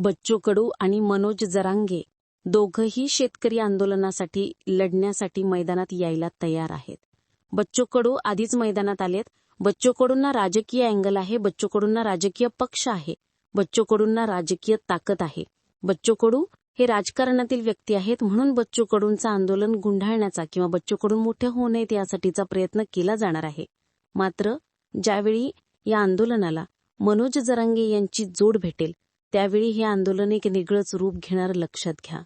बच्चू कडू आणि मनोज जरांगे दोघंही शेतकरी आंदोलनासाठी लढण्यासाठी मैदानात यायला तयार आहेत. बच्चू कडू आधीच मैदानात आलेत. बच्चू कडूंना राजकीय अँगल आहे. बच्चू कडूंना राजकीय पक्ष आहे. बच्चू कडूंना राजकीय ताकद आहे. बच्चू कडू हे राजकारणातील व्यक्ती आहेत म्हणून बच्चू कडूंचं आंदोलन गुंडाळण्याचा किंवा बच्चू कडून मोठे होऊ नयेत यासाठीचा प्रयत्न केला जाणार आहे. मात्र ज्यावेळी या आंदोलनाला मनोज जरांगे यांची जोड भेटेल त्यावेळी हे आंदोलन एक निगळच रूप घेणार लक्षात घ्या.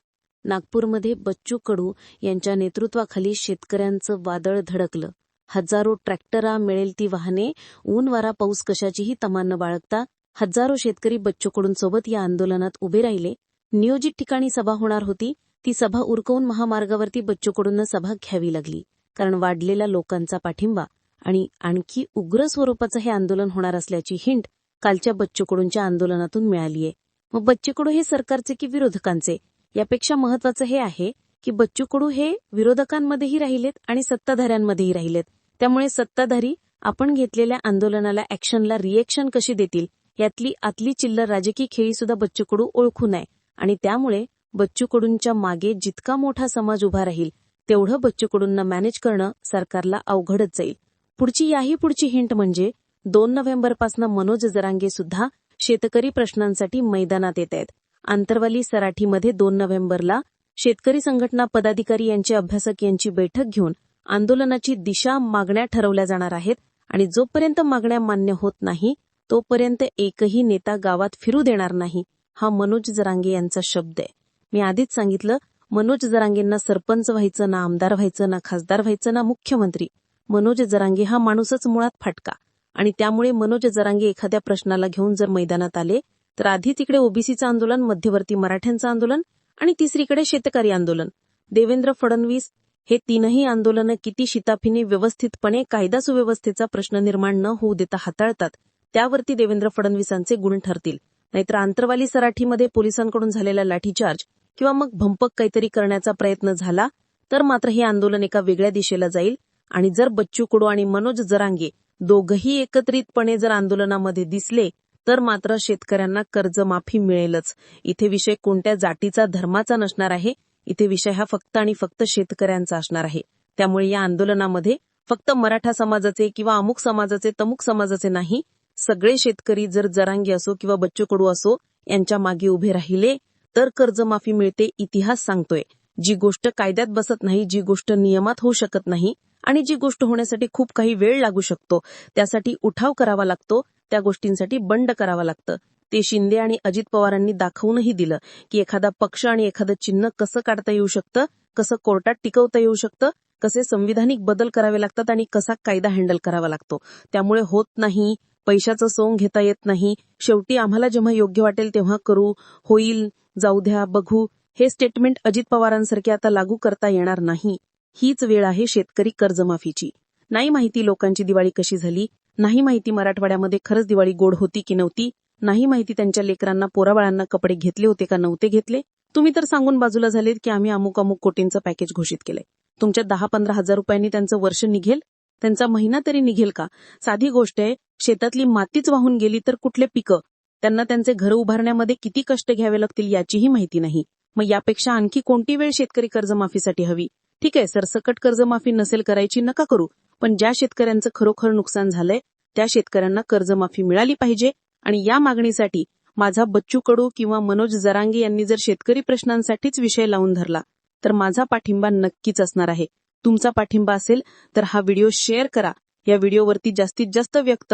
नागपूरमध्ये बच्चू कडू यांच्या नेतृत्वाखाली शेतकऱ्यांचं वादळ धडकलं. हजारो ट्रॅक्टरा मिळेल ती वाहने ऊन वारा पाऊस कशाचीही तमान न बाळगता हजारो शेतकरी बच्चू कडूंसोबत या आंदोलनात उभे राहिले. नियोजित ठिकाणी सभा होणार होती ती सभा उरकवून महामार्गावरती बच्चू कडूंना सभा घ्यावी लागली कारण वाढलेला लोकांचा पाठिंबा आणि आणखी उग्र स्वरूपाचं हे आंदोलन होणार असल्याची हिंट कालच्या बच्चू कडूंच्या आंदोलनातून मिळालीये. मग बच्चू कडू हे सरकारचे की विरोधकांचे? यापेक्षा महत्वाचं हे आहे की बच्चू कडू हे विरोधकांमध्येही राहिलेत आणि सत्ताधाऱ्यांमध्येही राहिलेत. त्यामुळे सत्ताधारी आपण घेतलेल्या आंदोलनाला ऍक्शनला रिएक्शन कशी देतील यातली आतली चिल्लर राजकीय खेळी सुद्धा बच्चू कडू ओळखू नये. आणि त्यामुळे बच्चू कडूंच्या मागे जितका मोठा समाज उभा राहील तेवढं बच्चू कडूंना मॅनेज करणं सरकारला अवघडच जाईल. पुढची याही पुढची हिंट म्हणजे दोन नोव्हेंबरपासून मनोज जरांगे सुद्धा शेतकरी प्रश्नांसाठी मैदानात येत आहेत. आंतरवाली सराठीमध्ये दोन नोव्हेंबरला शेतकरी संघटना पदाधिकारी यांचे अभ्यासक यांची बैठक घेऊन आंदोलनाची दिशा मागण्या ठरवल्या जाणार आहेत आणि जोपर्यंत मागण्या मान्य होत नाही तोपर्यंत एकही नेता गावात फिरू देणार नाही हा मनोज जरांगे यांचा शब्द आहे. मी आधीच सांगितलं मनोज जरांगेंना सरपंच व्हायचं ना आमदार व्हायचं ना खासदार व्हायचं ना मुख्यमंत्री मनोज जरांगे हा माणूसच मुळात फाटका. आणि त्यामुळे मनोज जरांगे एखाद्या प्रश्नाला घेऊन जर मैदानात आले तर आधी तिकडे ओबीसीचं आंदोलन मध्यवर्ती मराठ्यांचं आंदोलन आणि तिसरीकडे शेतकरी आंदोलन. देवेंद्र फडणवीस हे तीनही आंदोलनं किती शिताफीने व्यवस्थितपणे कायदा सुव्यवस्थेचा प्रश्न निर्माण न होऊ देता हाताळतात त्यावरती देवेंद्र फडणवीसांचे गुण ठरतील. नाहीतर आंतरवाली सराठीमध्ये पोलिसांकडून झालेला लाठीचार्ज किंवा मग भंपक काहीतरी करण्याचा प्रयत्न झाला तर मात्र हे आंदोलन एका वेगळ्या दिशेला जाईल आणि जर बच्चू कडू आणि मनोज जरांगे दोघही एकत्रितपणे जर आंदोलनामध्ये दिसले तर मात्र शेतकऱ्यांना कर्जमाफी मिळेलच. इथे विषय कोणत्या जातीचा धर्माचा नसणार आहे इथे विषय हा फक्त आणि फक्त शेतकऱ्यांचा असणार आहे. त्यामुळे या आंदोलनामध्ये फक्त मराठा समाजाचे किंवा अमुक समाजाचे तमुक समाजाचे नाही सगळे शेतकरी जर जरांगी असो किंवा बच्चू कडू असो यांच्या मागे उभे राहिले तर कर्जमाफी मिळते इतिहास सांगतोय. जी गोष्ट कायद्यात बसत नाही जी गोष्ट नियमात होऊ शकत नाही आणि जी गोष्ट होण्यासाठी खूप काही वेळ लागू शकतो त्यासाठी उठाव करावा लागतो त्या गोष्टींसाठी बंड करावं लागतं. ते शिंदे आणि अजित पवारांनी दाखवूनही दिलं की एखादा पक्ष आणि एखादं चिन्ह कसं काढता येऊ शकतं कसं कोर्टात टिकवता येऊ शकतं कसे संविधानिक बदल करावे लागतात आणि कसा कायदा हँडल करावा लागतो. त्यामुळे होत नाही पैशाचं सोंग घेता येत नाही शेवटी आम्हाला जेव्हा योग्य वाटेल तेव्हा करू होईल जाऊ द्या बघू. हे स्टेटमेंट अजित पवारांसारखे आता लागू करता येणार नाही. हीच वेळ आहे शेतकरी कर्जमाफीची. नाही माहिती लोकांची दिवाळी कशी झाली नाही माहिती मराठवाड्यामध्ये खरंच दिवाळी गोड होती की नव्हती नाही माहिती त्यांच्या लेकरांना पोराबाळांना कपडे घेतले होते का नव्हते घेतले. तुम्ही तर सांगून बाजूला झालेत की आम्ही अमुक अमुक कोटींचं पॅकेज घोषित केलंय. तुमच्या दहा पंधरा हजार रुपयांनी त्यांचं वर्ष निघेल? त्यांचा महिना तरी निघेल का? साधी गोष्ट आहे शेतातली मातीच वाहून गेली तर कुठले पिकं? त्यांना त्यांचे घर उभारण्यामध्ये किती कष्ट घ्यावे लागतील याचीही माहिती नाही. मग यापेक्षा आणखी कोणती वेळ शेतकरी कर्जमाफीसाठी हवी? ठीक आहे सरसकट कर्जमाफी नसेल करायची नका करू. पण ज्या शेतकऱ्यांचं खरोखर नुकसान झालंय त्या शेतकऱ्यांना कर्जमाफी मिळाली पाहिजे. आणि या मागणीसाठी माझा बच्चू कडू किंवा मनोज जरांगे यांनी जर शेतकरी प्रश्नांसाठीच विषय लावून धरला तर माझा पाठिंबा नक्कीच असणार आहे. तुमचा पाठिंबा असेल तर हा व्हिडिओ शेअर करा. या व्हिडिओवरती जास्तीत जास्त व्यक्त